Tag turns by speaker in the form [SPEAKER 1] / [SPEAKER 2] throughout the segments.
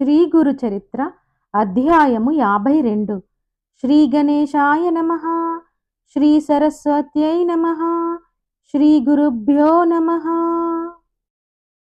[SPEAKER 1] శ్రీ గురు చరిత్ర అధ్యాయము యాభై రెండు. శ్రీ గణేశాయ నమ. శ్రీ సరస్వత్యై నమ. శ్రీ గురుభ్యో నమ.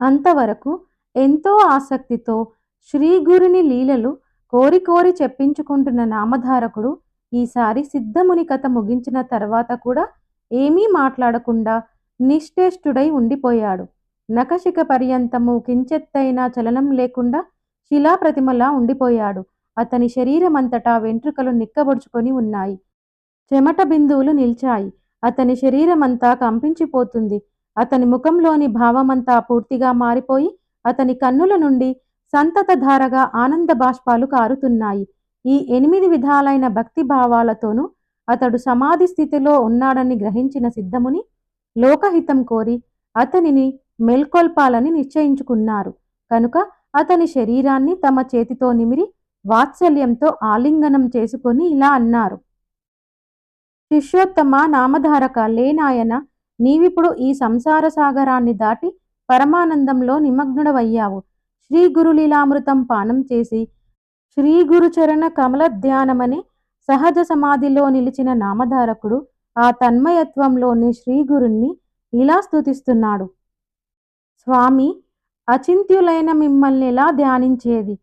[SPEAKER 1] అంతవరకు ఎంతో ఆసక్తితో శ్రీ గురుని లీలలు కోరి కోరి చెప్పించుకుంటున్న నామధారకుడు ఈసారి సిద్ధముని కథ ముగించిన తర్వాత కూడా ఏమీ మాట్లాడకుండా నిశ్చేష్టుడై ఉండిపోయాడు. నకశిక పర్యంతము కించెత్తైన చలనం లేకుండా శిలాప్రతిమలా ఉండిపోయాడు. అతని శరీరమంతటా వెంట్రుకలు నిక్కబొడుచుకొని ఉన్నాయి. చెమట బిందువులు నిల్చాయి. అతని శరీరమంతా కంపించిపోతుంది. అతని ముఖంలోని భావమంతా పూర్తిగా మారిపోయి అతని కన్నుల నుండి సంతతధారగా ఆనంద బాష్పాలు కారుతున్నాయి. ఈ ఎనిమిది విధాలైన భక్తి భావాలతోనూ అతడు సమాధి స్థితిలో ఉన్నాడని గ్రహించిన సిద్ధముని లోకహితం కోరి అతనిని మేల్కొల్పాలని నిశ్చయించుకున్నారు. కనుక అతని శరీరాన్ని తమ చేతితో నిమిరి వాత్సల్యంతో ఆలింగనం చేసుకొని ఇలా అన్నారు. శిష్యోత్తమ నామధారక లేనాయన నీవిప్పుడు ఈ సంసార సాగరాన్ని దాటి పరమానందంలో నిమగ్నుడవయ్యావు. శ్రీ గురులీలామృతం పానం చేసి శ్రీ గురుచరణ కమల ధ్యానమనే సహజ సమాధిలో నిలిచిన నామధారకుడు ఆ తన్మయత్వంలోని శ్రీ గురుణ్ణి ఇలా స్తుతిస్తున్నాడు. స్వామి అచింత్యులైన మిమ్మల్ని ఎలా ధ్యానించేది?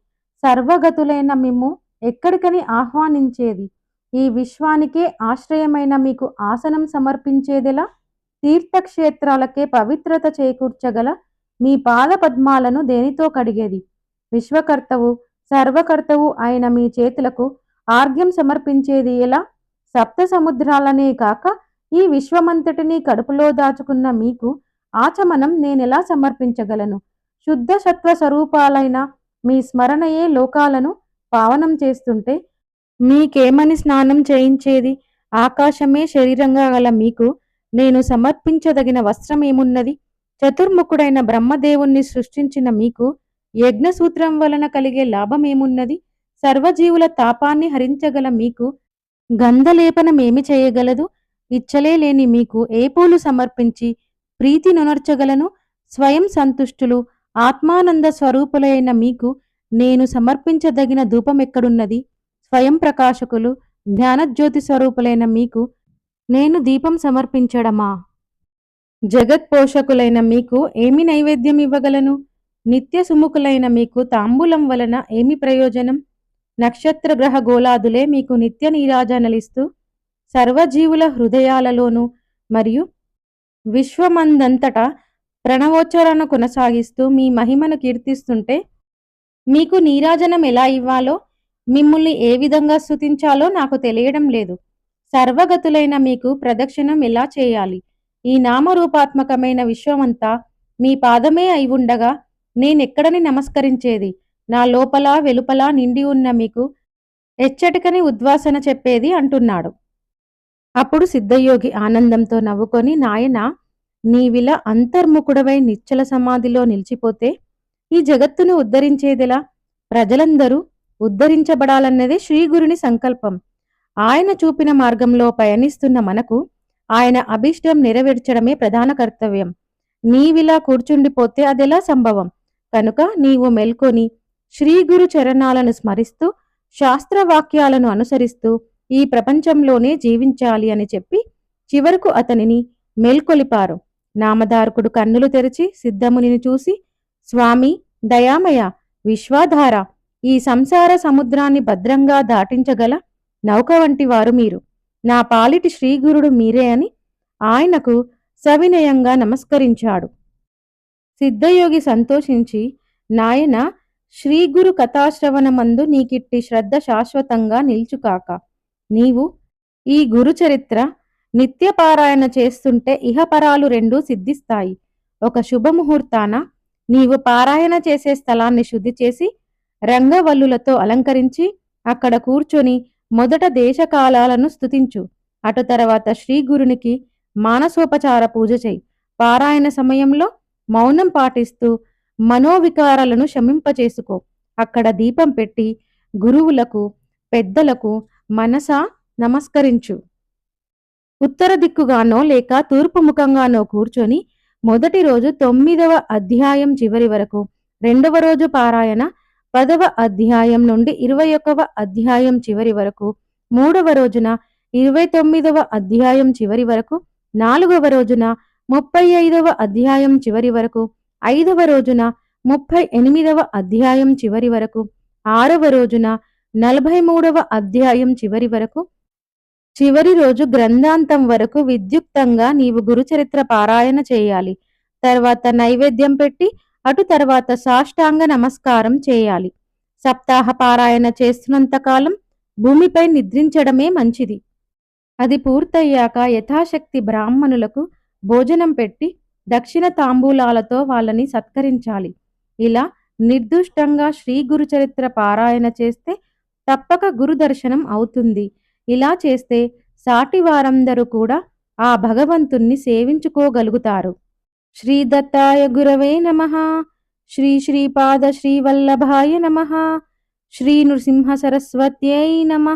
[SPEAKER 1] సర్వగతులైన మిమ్ము ఎక్కడికని ఆహ్వానించేది? ఈ విశ్వానికే ఆశ్రయమైన మీకు ఆసనం సమర్పించేదెలా? తీర్థక్షేత్రాలకే పవిత్రత చేకూర్చగల మీ పాద పద్మాలను దేనితో కడిగేది? విశ్వకర్తవు సర్వకర్తవు అయిన మీ చేతులకు ఆర్ఘ్యం సమర్పించేది ఎలా? సప్త సముద్రాలనే కాక ఈ విశ్వమంతటినీ కడుపులో దాచుకున్న మీకు ఆచమనం నేనెలా సమర్పించగలను? శుద్ధ సత్వ స్వరూపాలైన మీ స్మరణయే లోకాలను పావనం చేస్తుంటే మీకేమని స్నానం చేయించేది? ఆకాశమే శరీరంగా గల మీకు నేను సమర్పించదగిన వస్త్రం ఏమున్నది? చతుర్ముఖుడైన బ్రహ్మదేవుణ్ణి సృష్టించిన మీకు యజ్ఞసూత్రం వలన కలిగే లాభమేమున్నది? సర్వజీవుల తాపాన్ని హరించగల మీకు గంధలేపనమేమి చేయగలదు? ఇచ్చలే లేని మీకు ఏ పూలు సమర్పించి ప్రీతి నునర్చగలను? స్వయం సంతుష్టులు ఆత్మానంద స్వరూపులైన మీకు నేను సమర్పించదగిన ధూపం ఎక్కడున్నది? స్వయం ప్రకాశకులు జ్ఞానజ్యోతి స్వరూపులైన మీకు నేను దీపం సమర్పించడమా? జగత్పోషకులైన మీకు ఏమి నైవేద్యం ఇవ్వగలను? నిత్య సుముఖులైన మీకు తాంబూలం వలన ఏమి ప్రయోజనం? నక్షత్ర గ్రహ గోళాదులే మీకు నిత్య నీరాజనలిస్తూ సర్వజీవుల హృదయాలలోనూ మరియు విశ్వమందంతటా ప్రణవోచ్చారణ కొనసాగిస్తూ మీ మహిమను కీర్తిస్తుంటే మీకు నీరాజనం ఎలా ఇవ్వాలో మిమ్మల్ని ఏ విధంగా స్థుతించాలో నాకు తెలియడం లేదు. సర్వగతులైన మీకు ప్రదక్షిణం ఎలా చేయాలి? ఈ నామరూపాత్మకమైన విశ్వమంతా మీ పాదమే అయి ఉండగా నేనెక్కడని నమస్కరించేది? నా లోపల వెలుపల నిండి ఉన్న మీకు ఎచ్చటికని ఉద్వాసన చెప్పేది అంటున్నాడు. అప్పుడు సిద్ధయోగి ఆనందంతో నవ్వుకొని నాయనా నీవిలా అంతర్ముఖుడవై నిశ్చల సమాధిలో నిలిచిపోతే ఈ జగత్తును ఉద్ధరించేదిలా? ప్రజలందరూ ఉద్ధరించబడాలన్నదే శ్రీగురుని సంకల్పం. ఆయన చూపిన మార్గంలో పయనిస్తున్న మనకు ఆయన అభిష్టం నెరవేర్చడమే ప్రధాన కర్తవ్యం. నీవిలా కూర్చుండిపోతే అదెలా సంభవం? కనుక నీవు మెల్కొని శ్రీగురు చరణాలను స్మరిస్తూ శాస్త్రవాక్యాలను అనుసరిస్తూ ఈ ప్రపంచంలోనే జీవించాలి అని చెప్పి చివరకు అతనిని మేల్కొలిపారు. నామధారకుడు కన్నులు తెరిచి సిద్ధమునిని చూసి స్వామి దయామయ విశ్వాధార ఈ సంసార సముద్రాన్ని భద్రంగా దాటించగల నౌక వంటి వారు మీరు. నా పాలిటి శ్రీగురుడు మీరే అని ఆయనకు సవినయంగా నమస్కరించాడు. సిద్ధయోగి సంతోషించి నాయన శ్రీగురు కథాశ్రవణమందు నీకిట్టి శ్రద్ధ శాశ్వతంగా నిల్చుకాక. నీవు ఈ గురుచరిత్ర నిత్యపారాయణ చేస్తుంటే ఇహపరాలు రెండూ సిద్ధిస్తాయి. ఒక శుభముహూర్తాన నీవు పారాయణ చేసే స్థలాన్ని శుద్ధి చేసి రంగవల్లులతో అలంకరించి అక్కడ కూర్చొని మొదట దేశకాలాలను స్తుతించు. అటు తర్వాత శ్రీ గురునికి మానసోపచార పూజ చేయి. పారాయణ సమయంలో మౌనం పాటిస్తూ మనోవికారాలను శమింపచేసుకో. అక్కడ దీపం పెట్టి గురువులకు పెద్దలకు మనసా నమస్కరించు. ఉత్తర దిక్కుగానో లేక తూర్పు ముఖంగానో కూర్చొని మొదటి రోజు తొమ్మిదవ అధ్యాయం చివరి వరకు రెండవ రోజు పారాయణ పదవ అధ్యాయం నుండి ఇరవై ఒకవ అధ్యాయం చివరి వరకు మూడవ రోజున ఇరవై తొమ్మిదవ అధ్యాయం చివరి వరకు నాలుగవ రోజున ముప్పై ఐదవ అధ్యాయం చివరి వరకు ఐదవ రోజున ముప్పై ఎనిమిదవ అధ్యాయం చివరి వరకు ఆరవ రోజున నలభై మూడవ అధ్యాయం చివరి వరకు చివరి రోజు గ్రంథాంతం వరకు విద్యుక్తంగా నీవు గురుచరిత్ర పారాయణ చేయాలి. తర్వాత నైవేద్యం పెట్టి అటు తర్వాత సాష్టాంగ నమస్కారం చేయాలి. సప్తాహ పారాయణ చేస్తున్నంత కాలం భూమిపై నిద్రించడమే మంచిది. అది పూర్తయ్యాక యథాశక్తి బ్రాహ్మణులకు భోజనం పెట్టి దక్షిణ తాంబూలాలతో వాళ్ళని సత్కరించాలి. ఇలా నిర్దుష్టంగా శ్రీ గురుచరిత్ర పారాయణ చేస్తే తప్పక గురుదర్శనం అవుతుంది. ఇలా చేస్తే సాటి వారందరూ కూడా ఆ భగవంతుణ్ణి సేవించుకోగలుగుతారు. శ్రీ దత్తాయ గురవే నమ. శ్రీ శ్రీపాద శ్రీవల్లభాయ నమ. శ్రీ నృసింహ సరస్వత్యై నమ.